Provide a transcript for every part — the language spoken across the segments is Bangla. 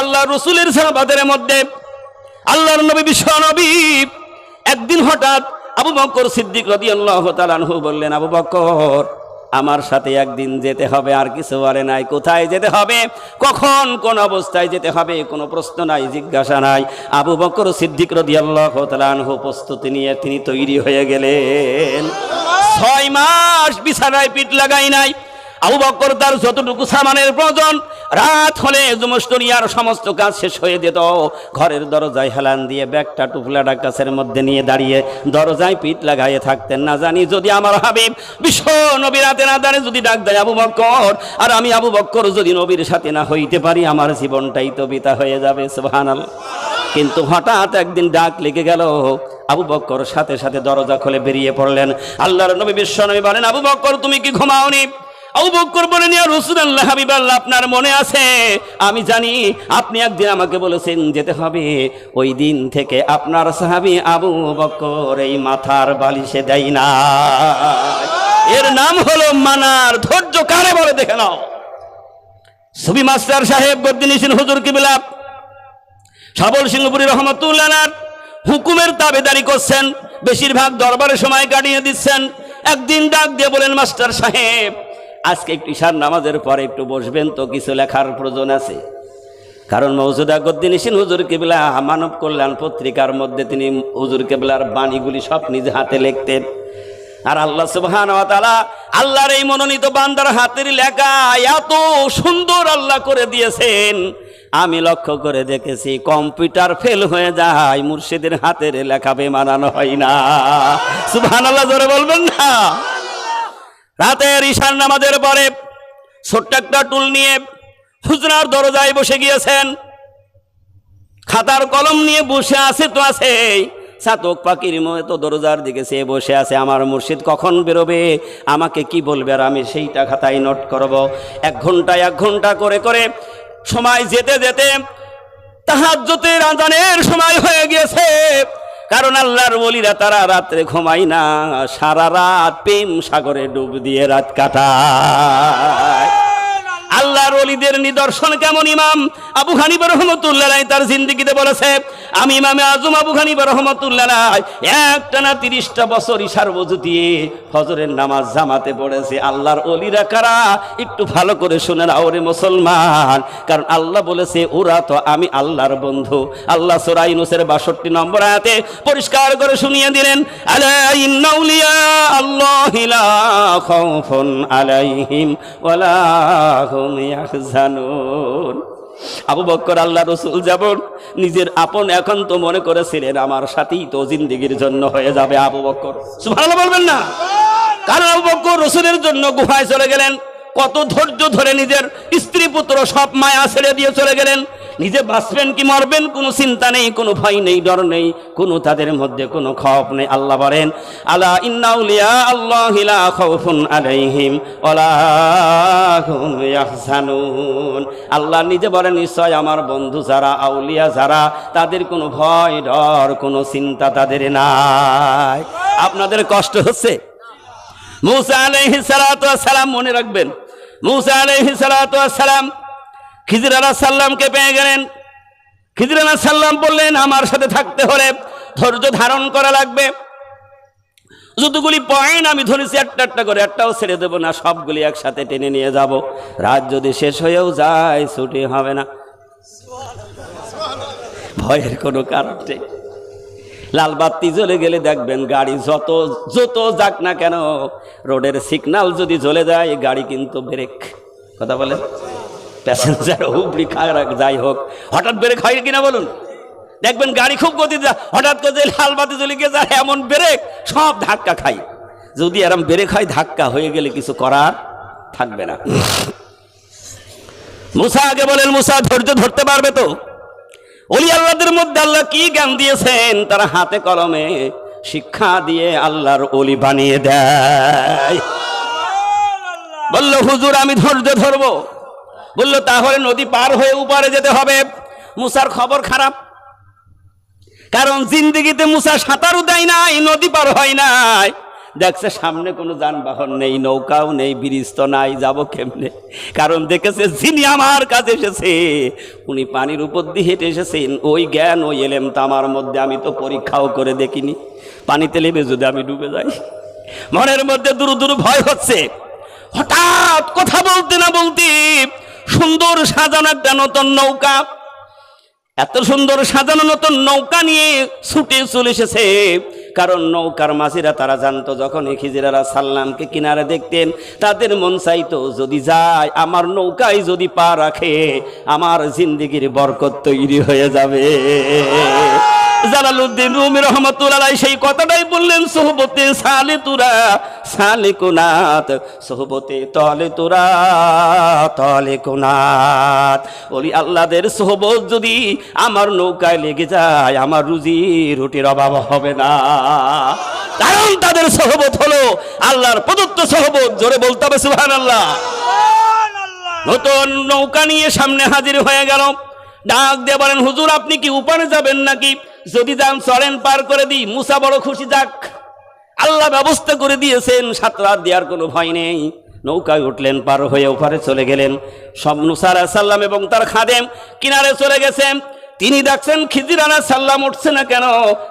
আল্লাহ রসুলের সাহাবাদের মধ্যে আল্লাহর নবী বিশ্ব নবী। একদিন হঠাৎ আবু বকর সিদ্দিক রদি আল্লাহ তালানহু বললেন, আবু বকর, আমার সাথে একদিন যেতে হবে, আর কিছু বলে নাই। কোথায় যেতে হবে? কখন, কোন অবস্থায় যেতে হবে? কোনো প্রশ্ন নাই, জিজ্ঞাসা নাই। আবু বকর সিদ্দিক রদি আল্লাহ তালানহু প্রস্তুতি নিয়ে তিনি তৈরি হয়ে গেলেন। ছয় মাস বিছানায় পিঠ লাগাই নাই আবু বক্কর তার যতটুকু সামানের প্রয়োজন, রাত হলে জুমস্তরিয়ার সমস্ত কাজ শেষ হয়ে যেত। ঘরের দরজায় হেলান দিয়ে ব্যাগটা টুপলাটা কাছের মধ্যে নিয়ে দাঁড়িয়ে দরজায় পিঠ লাগাইয়ে থাকতেন। না জানি যদি আমার হাবিব বিশ্ব নবী না দাঁড়ে যদি ডাক দেয় আবু বক্কর আর আমি আবু বক্কর যদি নবীর সাথে না হইতে পারি, আমার জীবনটাই তো বিতা হয়ে যাবে, সুবহানাল্লাহ। কিন্তু হঠাৎ একদিন ডাক লেগে গেল। আবু বক্কর সাথে সাথে দরজা খুলে বেরিয়ে পড়লেন। আল্লাহর নবী বিশ্ব নবী বলেন, আবু বক্কর তুমি কি ঘুমাওনি? আবু বক্কর বলেন ইয়া রাসূলুল্লাহ হাবিবাল্লাহ আপনার মনে আছে? আমি জানি, আপনি একদিন আমাকে বলেছেন যেতে হবে। ওই দিন থেকে আপনার সাহাবী আবু বক্কর এই মাথার বালিশে দেয় না। এর নাম হলো মানার। ধৈর্য কারে বলে, দেখে নাও। সুবি মাস্টার সাহেব গদ্দিনিসিন হুজুর কিবলা, সাবল সিংহপুরী রহমতুল্লাহ হুকুমের তাবেদারি করছেন, বেশিরভাগ দরবারে সময় কাটিয়ে দিচ্ছেন। একদিন ডাক দিয়ে বলেন, মাস্টার সাহেব আজকে একটু ইশার নামাজের পরে একটু বসবেন তো কিছু লেখার প্রয়োজন আছে। কারণ মৌজুদা গদ্দিনিসিন হুজুর কেবলা মানব কল্যাণ পত্রিকার মধ্যে তিনি হুজুর কেবলার বাণীগুলি সব নিজে হাতে লিখতেন। আর আল্লাহ সুবহান আল্লাহর এই মনোনীত বান্দার হাতের লেখা এত সুন্দর আল্লাহ করে দিয়েছেন। আমি লক্ষ্য করে দেখেছি, কম্পিউটার ফেল হয়ে যায়, মুর্শিদের হাতের লেখা বেমানানো হয় না। সুবহান আল্লাহ জোরে বলবেন না। রাতের ঈশান নামাজের পরে ছোট্ট একটা টুল নিয়ে হুজরার দরজায় বসে গিয়েছেন। খাতার কলম নিয়ে বসে আছে তো আছে। সাতক পাখির মতো দরজার দিকে সে বসে আছে। আমার মুর্শিদ কখন বেরোবে? আমাকে কি বলবে আর আমি সেইটা খাতায় নোট করব। এক ঘণ্টা এক ঘণ্টা করে করে সময় যেতে যেতে তাহাজ্জতের আজানের সময় হয়ে গিয়েছে। কারণ আল্লাহর বলিরা তারা রাত্রে ঘুমায় না, সারা রাত প্রেম সাগরে ডুব দিয়ে রাত কাটায়। আল্লাহর নিদর্শন কেমন ইমাম? আবু হানিবা রহমতুল্লাহ তার জিন্দিগিতে বলেছে, আমি ইমামে আজম আবু হানিবা রহমতুল্লাহ একটানা তিরিশটা বছর ইশার বজু দিয়ে ফজরের নামাজ জামাতে পড়েছে। আল্লাহর অলিরা কারা? একটু ভালো করে শুনে না ওরে মুসলমান। কারণ আল্লাহ বলেছে, ওরা তো আমি আল্লাহর বন্ধু। আল্লাহ সোরাইনুসের বাষট্টি নম্বর আয়াতে পরিষ্কার করে শুনিয়ে দিলেন আল্লাহি আলাইহিম ওয়ালা হুম ইয়াহজানুন আবু বক্কর আল্লাহ রসুল যেমন নিজের আপন এখন তো মনে করেছিলেন, আমার সাথেই তো জিন্দিগির জন্য হয়ে যাবে আবু বক্কর। ভালো বলবেন না? কারণ আবু বক্কর রসুলের জন্য গুহায় চলে গেলেন, কত ধৈর্য ধরে নিজের স্ত্রী পুত্র সব মায়া ছেড়ে দিয়ে চলে গেলেন। নিজে বাঁচবেন কি মরবেন, কোনো চিন্তা নেই, কোনো ভয় নেই, ডর নেই, কোনো তাদের মধ্যে কোনো খপ নেই। আল্লাহ বলেন, আলা ইন্নাউলিয়া আল্লাহ লা খাউফুন আলাইহিম আল্লাহ নিজে বলেন, নিশ্চয় আমার বন্ধু যারা, আউলিয়া যারা, তাদের কোনো ভয়, ডর, কোনো চিন্তা তাদের নাই। আপনাদের কষ্ট হচ্ছে? মুসা সালাম মনে রাখবেন। মুসা সালাম খিজির আলাহ সাল্লামকে পেয়ে গেলেন। খিজির আলাহ সাল্লাম বললেন, আমার সাথে থাকতে হলে ধৈর্য ধারণ করা লাগবে। যতগুলি পয়েন্ট আমি ধরেছি, একটা একটা করে, একটাও ছেড়ে দেবো না, সবগুলি একসাথে টেনে নিয়ে যাব। রাত যদি শেষ হয়েও যায়, ছুটি হবে না। ভয়ের কোনো কারণ নেই। লাল বাতি জ্বলে গেলে দেখবেন, গাড়ি যত যত যাক না কেন, রোডের সিগনাল যদি জ্বলে যায়, গাড়ি কিন্তু ব্রেক কথা বলেন? প্যাসেঞ্জার হুবড়ি খারাপ যাই হোক। হঠাৎ ব্রেক হয় কিনা বলুন? দেখবেন গাড়ি খুব গতি হঠাৎ করে লাল বাতি জ্বলে গিয়ে যায় এমন ব্রেক, সব ধাক্কা খাই। যদি এরম ব্রেক হয়, ধাক্কা হয়ে গেলে কিছু করার থাকবে না। মুসা আগে বলেন, মুসা ধৈর্য ধরতে পারবে তো? অলি আল্লাহদের মধ্যে আল্লাহ কি জ্ঞান দিয়েছেন? তারা হাতে কলমে শিক্ষা দিয়ে আল্লাহর অলি বানিয়ে দেয়। বলল, হুজুর, আমি ধৈর্য ধরবো। বলল, তাহলে নদী পার হয়ে উপারে যেতে হবে। মুসার খবর খারাপ। কারণ জিন্দিগিতে মুসা সাঁতারও দেয় নাই, নদী পার হয় নাই। দেখছে সামনে কোনো যানবাহন নেই, নৌকাও নেই, ব্রিজ তো নাই, যাব কেমনে? কারণ দেখেছে, যিনি আমার কাছে এসেছে, উনি পানির উপর দিয়ে হেঁটে এসেছেন। ওই জ্ঞান, ওই এলেম তো আমার মধ্যে, আমি তো পরীক্ষাও করে দেখিনি। পানিতে নেমে যদি আমি ডুবে যাই, মনের মধ্যে দূর দূর ভয় হচ্ছে। হঠাৎ কথা বলতে না বলতে সুন্দর সাজানো একটা নতুন নৌকা। এত সুন্দর সাজানো নতুন নৌকা নিয়ে ছুটে চলে এসেছে। কারণ নৌকার মাঝিরা তারা জানতো যখন খিজিরারা সাল্লামকে কিনারে দেখতেন, তাদের মন চাইতো, যদি যায়, আমার নৌকায় যদি পা রাখে, আমার জিন্দিগির বরকত তৈরি হয়ে যাবে। জালালউদ্দিন রুমি রহমতুল্লাহ সেই কথাটাই বললেন সোহবতে সালে তুরা সালে কোনাত সোহবতে তলে তুরা তলে কোনাত বলি আল্লাহদের সোহবত যদি আমার নৌকায় লেগে যায় আমার রুজি রুটির অভাব হবে না। কারণ তাদের সহবত হলো আল্লাহর প্রদত্ত সহবত। জোরে বলতে হবে সুহান আল্লাহ নতুন নৌকা নিয়ে সামনে হাজির হয়ে গেল। ডাক দিয়ে বলেন হুজুর আপনি কি উপারে যাবেন নাকি? যদি যান চলেন পার করে দিই, মুসা বড় খুশি যাক। আল্লাহ ব্যবস্থা করে দিয়েছেন সাঁতরা দেওয়ার কোনো ভয় নেই। নৌকায় উঠলেন, পার হয়ে ওপারে চলে গেলেন। সব নুসার সাল্লাম এবং তার খাদেম কিনারে চলে গেছেন। তিনি দেখছেন, খিজির আলা সাল্লাম উঠছে না কেন?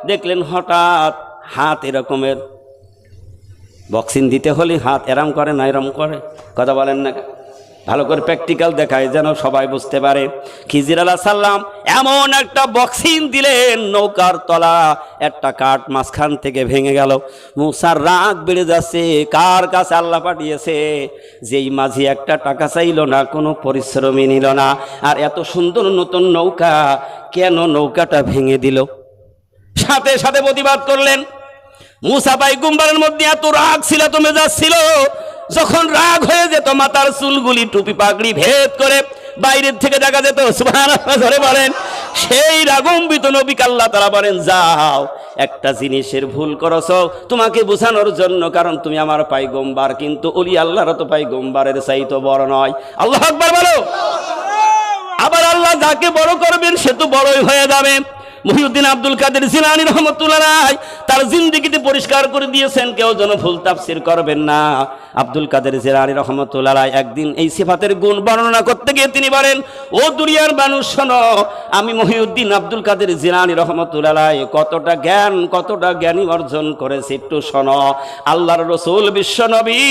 দেখলেন হঠাৎ হাত এরকমের। বক্সিং দিতে হলে হাত এরম করে না এরম করে। কথা বলেন না ভালো করে প্র্যাকটিক্যাল দেখায় যেন সবাই বুঝতে পারে। খিজির আলাহ সাল্লাম এমন একটা বক্সিং দিলেন, নৌকার তলা, একটা কাঠ মাঝখান থেকে ভেঙে গেল। মুসার রাগ বেড়ে যাচ্ছে, কার কাছে আল্লাহ পাঠিয়েছে? যেই মাঝি একটা টাকা চাইল না, কোনো পরিশ্রমী নিল না। আর এত সুন্দর নতুন নৌকা, কেন নৌকাটা ভেঙে দিল? সাথে সাথে প্রতিবাদ করলেন, মুসা ভাই গুম্বারের মধ্যে এত রাগ ছিল তো মেজাজ ছিল যখন রাগ হয়ে যেত, মাতার চুলগুলি টুপি পাগড়ি ভেদ করে বাইরের থেকে দেখা যেত ধরে বলেন। সেই রাগম্বিত নবী আল্লাহ তারা বলেন, যাও, একটা জিনিসের ভুল করছ। তোমাকে বোঝানোর জন্য কারণ তুমি আমার পাইগম্বার, কিন্তু অলি আল্লাহর তো পাইগম্বারের চাইতো বড় নয়। আল্লাহ আকবার বলো। আবার আল্লাহ যাকে বড় করবেন, সে তো বড়ই হয়ে যাবে। মহিউদ্দিন আব্দুল কাদের জিলানি রহমতুল্লাহ রায়, তার জিন্দিগিতে পরিষ্কার করে দিয়েছেন, কেউ যেন ভুল তাফসির করবেন না। আব্দুল কাদের জিলানি রহমতুল্লাহ রায় একদিন এই সিফাতের গুণ বর্ণনা করতে গিয়ে তিনি বলেন, ও দুনিয়ার মানুষ, শোনো, আমি মহিউদ্দিন আব্দুল কাদের জিলানি রহমতুল্লাহ রায় কতটা জ্ঞান, কতটা জ্ঞানী অর্জন করেছে, একটু শোনো। আল্লাহর রসুল বিশ্ব নবী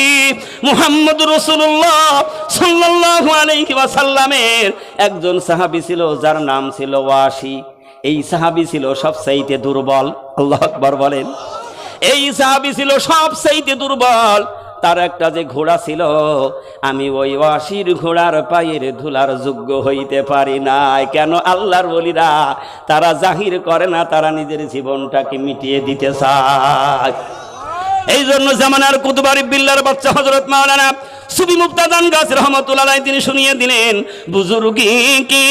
মুহাম্মদ রসুল্লাহ সাল্লাল্লাহু আলাইহি ওয়াসাল্লামের একজন সাহাবি ছিল, যার নাম ছিল ওয়াসি। এই সাহাবি ছিল সব সাইতে দুর্বল। আল্লাহ আকবর বলেন, এই সাহাবি ছিল সব সাইতে দুর্বল। তার একটা যে ঘোড়া ছিল, আমি ওই ওয়াসির ঘোড়ার পায়ের ধুলার যোগ্য হইতে পারি না কেন আল্লাহর বলিরা তারা জাহির করে না, তারা নিজের জীবনটাকে মিটিয়ে দিতে চায়? এই জন্য জামানার কুতুবার বিল্লার বাচ্চা হজরত মাওলানা সুবি মুক্তাদান গাছ রহমতুল্লাহ তিনি শুনিয়ে দিলেন, বুজুর্গি কি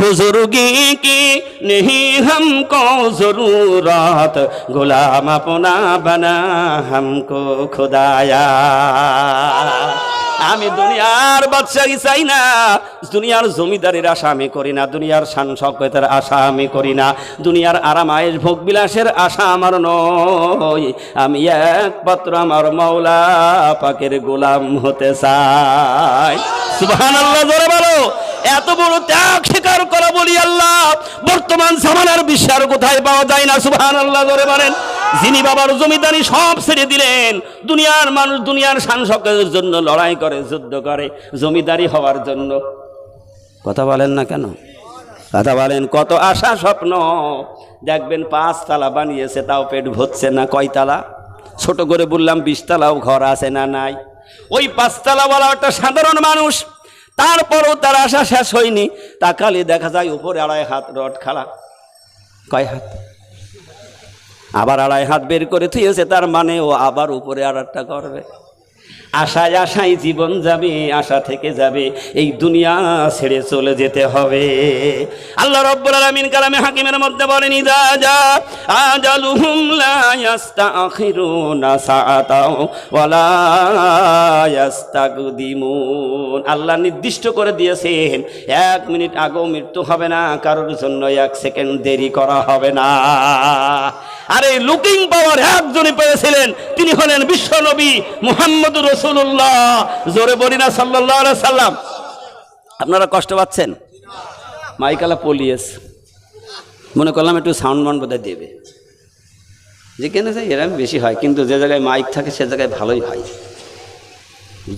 বুজুর্গি কি, নেহি হামকো জরুরত, গোলাম আপনা বানা হামকো খোদায়া। আমি দুনিয়ার বাদশাহী চাই না। দুনিয়ার জমিদারের আশা আমি করি না। দুনিয়ার শান শকতের আশা আমি করি না। দুনিয়ার আরাম আয়েস ভোগ বিলাসের আশা আমার নয় আমি একমাত্র আমার মৌলা পাকের গোলাম হতে চাই। সুবহানাল্লাহ, জোরে বলো। এত বড় ত্যাগ স্বীকার করা বলি আল্লাহ, বর্তমান জামানার বিশ্বাস কোথায় পাওয়া যায় না সুবহান আল্লাহ জোরে বলেন। যিনি বাবার জমিদারি সব ছেড়ে দিলেন, দুনিয়ার মানুষ দুনিয়ার শানসকের জন্য লড়াই করে, যুদ্ধ করে, জমিদারি হওয়ার জন্য। কথা বলেন না কেন? কথা বলেন, কত আশা স্বপ্ন। দেখবেন পাঁচ তালা বানিয়েছে, তাও পেট ভরছে না কয়তালা ছোট করে বললাম বিশতলাও ঘর আছে না নাই? ওই পাঁচতলাওয়ালা একটা সাধারণ মানুষ তারপরও তার আশা শেষ হয়নি। তাকালে দেখা যায় উপরে আড়াই হাত রড খালা। কয় হাত? আবার আড়াই হাত বের করে থুয়েছে তার মানে ও আবার উপরে আর একটা করবে আশায় আশায় জীবন যাবে, আশা থেকে যাবে, এই দুনিয়া ছেড়ে চলে যেতে হবে। আল্লাহ রব্বুল আলামিন কালামে হাকিমের মধ্যে বলেন, ইদা যা আজালুহুম লা ইস্তাখিরুনা সাআতাও ওয়ালা ইস্তাকদিমুন আল্লাহ নির্দিষ্ট করে দিয়েছেন, এক মিনিট আগেও মৃত্যু হবে না, কারোর জন্য এক সেকেন্ড দেরি করা হবে না। আরে লুকিং পাওয়ার একজনই পেয়েছিলেন। তিনি হলেন বিশ্ব নবী মুহাম্মদ রসুল্লাহ জোরে বলি না সাল্লাহ সাল্লাম। আপনারা কষ্ট পাচ্ছেন? মাইকালা পলিয়েস মনে করলাম একটু সাউন্ড মান বোধহয় দেবে। যেখানে যাই এরকম বেশি হয়, কিন্তু যে জায়গায় মাইক থাকে সে জায়গায় ভালোই হয়।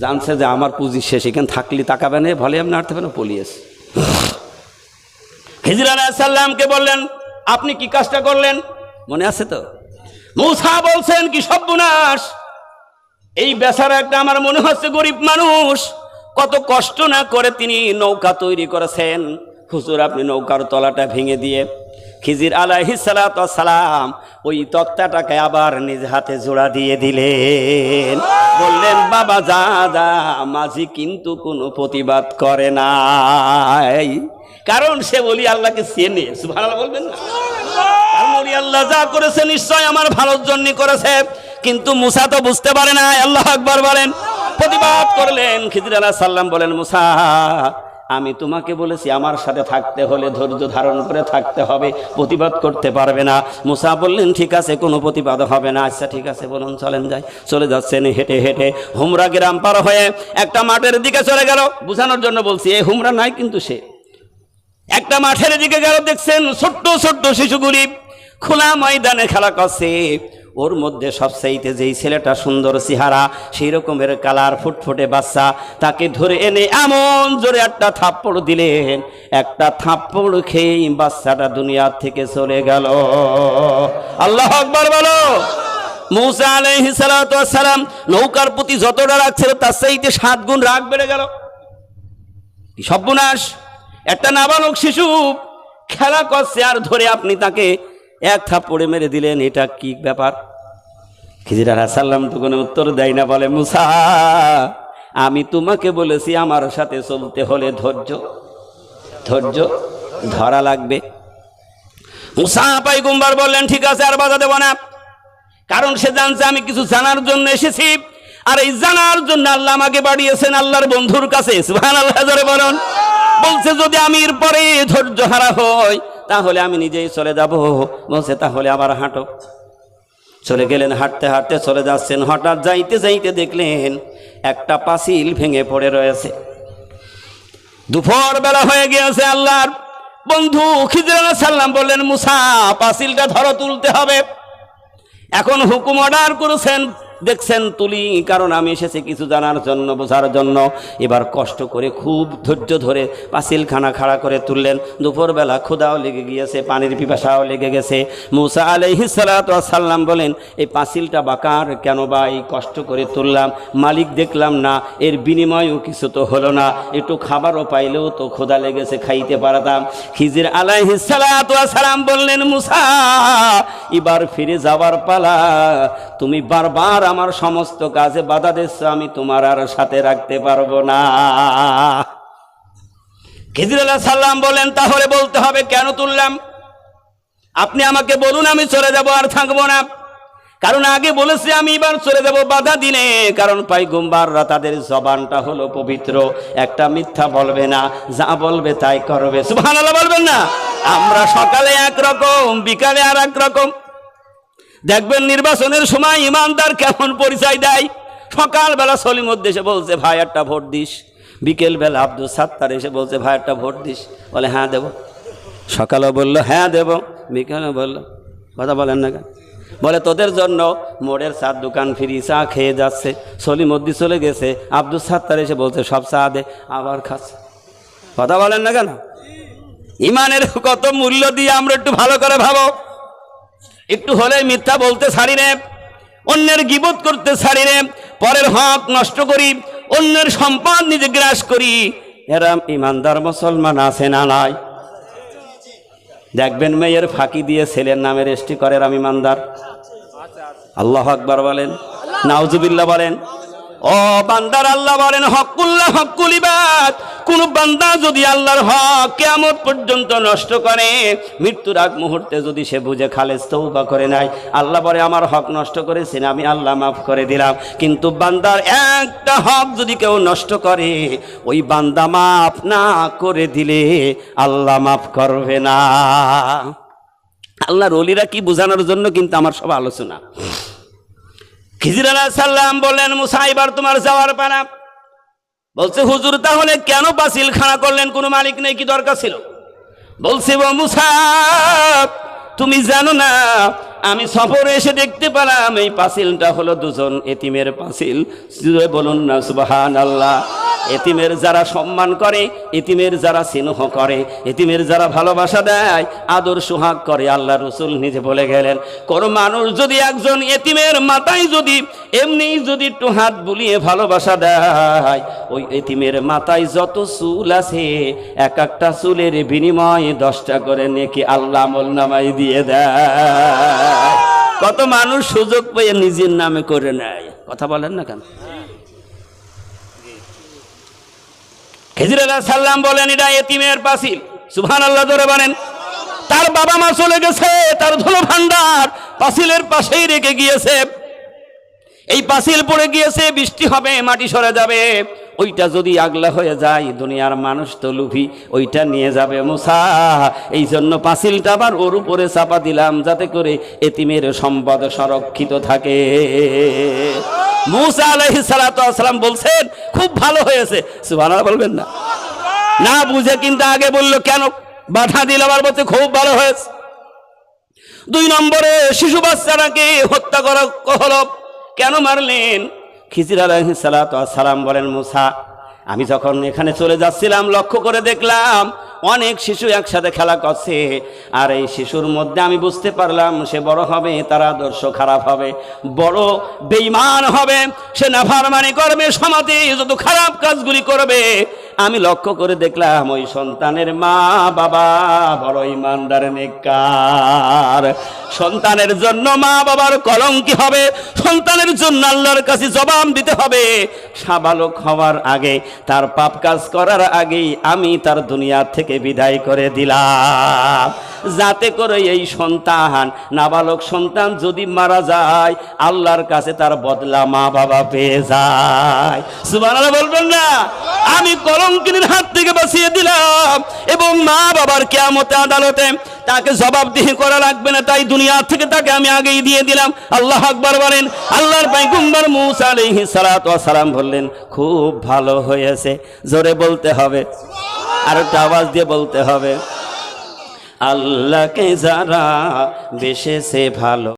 জানছে যে আমার পুঁজি শেষ, এখানে থাকলে তাকাবে না ভলিউম নাড়তে পারে পলিয়েস হিজর আলাহিসাল্লামকে বললেন, আপনি কি কাজটা করলেন? মনে আছে তো? মৌসা বলছেন কি, সর্বনাশ। এই বেচারা একটা আমার মনে হচ্ছে গরিব মানুষ। কত কষ্ট না করে তিনি নৌকা তৈরি করেছেন। হুজুর, আপনি নৌকার তলাটা ভেঙে দিয়ে খিজির আলাহি সালাম ওই তক্তাটাকে আবার নিজ হাতে জোড়া দিয়ে দিলেন। বললেন, বাবা, যা যা, মাঝি কিন্তু কোনো প্রতিবাদ করে নাই। কারণ সে বলি আল্লাহকে চেনে, সুবহানাল্লাহ বলবেন না? কারণ আল্লাহ যা করেছে নিশ্চয় আমার ভালোর জন্য করেছে। কিন্তু মুসা তো বুঝতে পারে না আল্লাহ আকবার বলেন। প্রতিবাদ করলেন, খিদির আলাহ সাল্লাম বলেন, মুসা, আমি তোমাকে বলেছি আমার সাথে থাকতে হলে ধৈর্য ধারণ করে থাকতে হবে, প্রতিবাদ করতে পারবে না। মুসা বললেন, ঠিক আছে, কোনো প্রতিবাদ হবে না। আচ্ছা ঠিক আছে, বলুন, চলেন যাই। চলে যাচ্ছেন হেঁটে হেঁটে হুমরা গ্রাম পার হয়ে একটা মাঠের দিকে চলে গেল। বুঝানোর জন্য বলছি, এই হুমরা নাই কিন্তু সে। একটা মাঠের দিকে গেল, দেখছেন ছোট্ট ছোট্ট শিশুগুলি। খোলা ময়দানে খেলা করছে। ওর মধ্যে সবচাইতে যেই ছেলেটা সুন্দর চেহারা সেই রকমের কালার ফুটফুটে বাচ্চা, তাকে ধরে এনে এমন জোরে একটা থাপ্পড় দিলেন। একটা থাপ্পড় খেয়েই বাচ্চাটা দুনিয়ার থেকে চলে গেল। আল্লাহ আকবার বলো। মৌসা আলাইহি সালাম নৌকার প্রতি যতটা রাখছিল তার চাইতে সাত গুণ রাগ বেড়ে গেল। কি সর্বনাশ। একটা নাবালক শিশু খেলা করছে আর ধরে আপনি তাকে এক থাপ্পড়ে মেরে দিলেন, এটা কি ব্যাপার? খিজির সাল্লাম তো কোনো উত্তর দেয় না, বলে, মুসা, আমি তোমাকে বলেছি আমার সাথে চলতে হলে ধৈর্য ধৈর্য ধরা লাগবে। মুসা পাই গুম্বার বললেন, ঠিক আছে, আর বাধা দেব না। কারণ সে জানছে আমি কিছু জানার জন্য এসেছি। আর এই জানার জন্য আল্লাহ আমাকে বাড়িয়েছেন আল্লাহর বন্ধুর কাছে। সুহান আল্লাহ বলুন। বলছে, যদি আমি এরপরে ধৈর্য হারা হই তাহলে আমি নিজেই চলে যাব। বলছে, তাহলে আবার হাঁটো। চলে গেলেন, হাঁটতে হাঁটতে চলে যাচ্ছেন। হঠাৎ যাইতে যাইতে দেখলেন, একটা পাঁচিল ভেঙে পড়ে রয়েছে। দুপুর বেলা হয়ে গিয়েছে আল্লাহর। বন্ধু খিজির সাল্লাম বললেন, মুসা, পাঁচিলটা ধরো, তুলতে হবে। এখন হুকুম অর্ডার করেছেন দেখছেন তুলি, কারণ আমি এসেছি কিছু জানার জন্য, বোঝার জন্য। এবার কষ্ট করে খুব ধৈর্য ধরে পাঁচিলখানা খাড়া করে তুললেন। দুপুরবেলা ক্ষুদাও লেগে গিয়েছে, পানির পিপাসাও লেগে গেছে। মুসা আলহি সাল্লাম বলেন, এই পাঁচিলটা বাকার কেন বা এই কষ্ট করে তুললাম? মালিক দেখলাম না, এর বিনিময়ও কিছু তো হলো না। একটু খাবারও পাইলেও তো ক্ষুদা লেগেছে, খাইতে পারতাম। খিজির আলাইহি সালাম বললেন, মুসা, এবার ফিরে যাওয়ার পালা। তুমি বারবার আমার সমস্ত কাজে বাধা দিচ্ছ, আমি তোমার আর সাথে রাখতে পারব না। খিজির আলাহ সাল্লাম বলেন, তাহলে বলতে হবে, কেন তুললাম? আপনি আমাকে বলুন, আমি চলে যাব আর থাকব না। কারণ আগে বলেছি, আমি এবার চলে যাব বাধা দিনে। কারণ পাইগুম্বাররা তাদের জবানটা হলো পবিত্র। একটা মিথ্যা বলবে না, যা বলবে তাই করবে। সুবহানাল্লাহ বলবেন না? আমরা সকালে এক রকম বিকালে আর এক রকম। দেখবেন নির্বাচনের সময় ইমানদার কেমন পরিচয় দেয়? সকালবেলা সলিম উদ্দেশ্যে বলছে, ভাই, একটা ভোট দিস। বিকেলবেলা আব্দুল সাত্তার এসে বলছে, ভাই, একটা ভোট দিস। বলে হ্যাঁ দেব। সকালেও বলল হ্যাঁ দেব। বিকেলেও বলল, কথা বলেন না কেন? বলে, তোদের জন্য মোড়ের চার দোকান ফিরি, চা খেয়ে যাচ্ছে। সলিমদ্দি চলে গেছে, আব্দুল সাত্তার এসে বলছে, সব চা দে, আবার খাচ্ছে। কথা বলেন না কেন? ইমানের কত মূল্য দিয়ে আমরা একটু ভালো করে ভাবো। একটু হলে মিথ্যা বলতে ছাড়ি রে অন্যের গিবত করতে ছাড়ি রে পরের হক নষ্ট করি, অন্যের সম্পদ নিজে গ্রাস করি। এরা ইমানদার মুসলমান আছে না নাই? দেখবেন মেয়ের ফাঁকি দিয়ে ছেলের নামে রেস্টি করে রাম ইমানদার। আল্লাহ আকবার বলেন নাউজুবিল্লা বলেন ও বান্দার আল্লাহ বলেন হকুল্লাহ হকুল ইবাদ কোন বান্দা যদি আল্লাহর হক কেমন পর্যন্ত নষ্ট করে, মৃত্যুর আগ মুহূর্তে যদি সে বুঝে খালেজ তৌবা করে নাই, আল্লাহ বলে, আমার হক নষ্ট করেছেন, আমি আল্লাহ মাফ করে দিলাম। কিন্তু বান্দার একটা হক যদি কেউ নষ্ট করে, ওই বান্দা মাফ না করে দিলে আল্লাহ মাফ করবে না। আল্লাহর অলিরা কি বোঝানোর জন্য কিন্তু আমার সব আলোচনা। খিজির সাল্লাম বললেন, মুসা, এবার তোমার যাওয়ার পানা বলছে, হুজুর, তাহলে কেন পাসিল খাড়া করলেন? কোনো মালিক নেই, কি দরকার ছিল? বলছে মুসা, তুমি জানো না আমি সফরে এসে দেখতে পেলাম, এই পাঁচিলটা হলো দুজন এতিমের পাঁচিল। বলুন না সুবাহান আল্লাহ এতিমের যারা সম্মান করে, এতিমের যারা স্নেহ করে, এতিমের যারা ভালোবাসা দেয়, আদর সোহাগ করে, আল্লাহ রসুল নিজে বলে গেলেন, কোন মানুষ যদি একজন এতিমের মাথায় যদি এমনি যদি একটু হাত বুলিয়ে ভালোবাসা দেয়, ওই এতিমের মাথায় যত চুল আছে, এক একটা চুলের বিনিময়ে দশটা করে নেকি আল্লাহ আমল নামাই দিয়ে। কত মানুষ সুযোগ পেয়ে নিজের নামে করে নেয়। কথা বলেন না কেন? সাল্লাম বলেন, এটা এতিমের পাসিল সুবহান আল্লাহ ধরে তার বাবা মা চলে গেছে, তার ধুলো ভান্ডার পাশেই রেখে গিয়েছে। এই পাসিল পড়ে গিয়েছে, বৃষ্টি হবে, মাটি সরে যাবে। ওইটা যদি আগলা হয়ে যায়, দুনিয়ার মানুষ তো লুভি, ওইটা নিয়ে যাবে মুসা। এই জন্য পাঁচিলটা আবার ওর উপরে চাপা দিলাম, যাতে করে এতিমের সম্পদ সংরক্ষিত থাকে। মুসা আলহি সালাম বলছেন, খুব ভালো হয়েছে। সুবহানাল্লাহ বলবেন না। না বুঝে কিন্তু আগে বলল, কেন বাধা দিল আমার বলছে খুব ভালো হয়েছে? দুই নম্বরে, শিশু বাচ্চাটাকে হত্যা করা হলো কেন মারলেন? খিজির আলহি সালাম বলেন, মুসা, আমি যখন এখানে চলে যাচ্ছিলাম, লক্ষ্য করে দেখলাম অনেক শিশু একসাথে খেলা করছে। আর এই শিশুর মধ্যে আমি বুঝতে পারলাম, সে বড় হবে, তার আদর্শ খারাপ হবে। বড় বেইমান হবে, সে নাফারমানি করবে সমাজে যত খারাপ কাজগুলি করবে আমি লক্ষ্য করে দেখলাম ওই সন্তানের মা বাবা বড় ইমানদার নেকার সন্তানের জন্য মা বাবার কলঙ্কি হবে? সন্তানের জন্য আল্লাহর কাছে জবাব দিতে হবে। সাবালক হওয়ার আগে, তার পাপ কাজ করার আগেই আমি তার দুনিয়া থেকে বিদায় করে দিলাম। যাতে করে এই সন্তান, নাবালক সন্তান যদি মারা যায়, আল্লাহর কাছে তার বদলা মা বাবা পেয়ে যায়। সুবহানাল্লাহ বলবেন না? আমি কলঙ্কিনীর হাত থেকে বাঁচিয়ে দিলাম এবং মা বাবার কেয়ামতে আদালতে তাকে জবাবদিহি করা লাগবে না, তাই দুনিয়া থেকে তাকে আমি আগেই দিয়ে দিলাম। আল্লাহ আকবার বলেন, আল্লাহর পাইগুম্বার মুসা ওয়াস সালাম বললেন, খুব ভালো হয়েছে। জোরে বলতে হবে আর একটা আওয়াজ দিয়ে বলতে হবে। আল্লাহকে যারা বেশেছে ভালো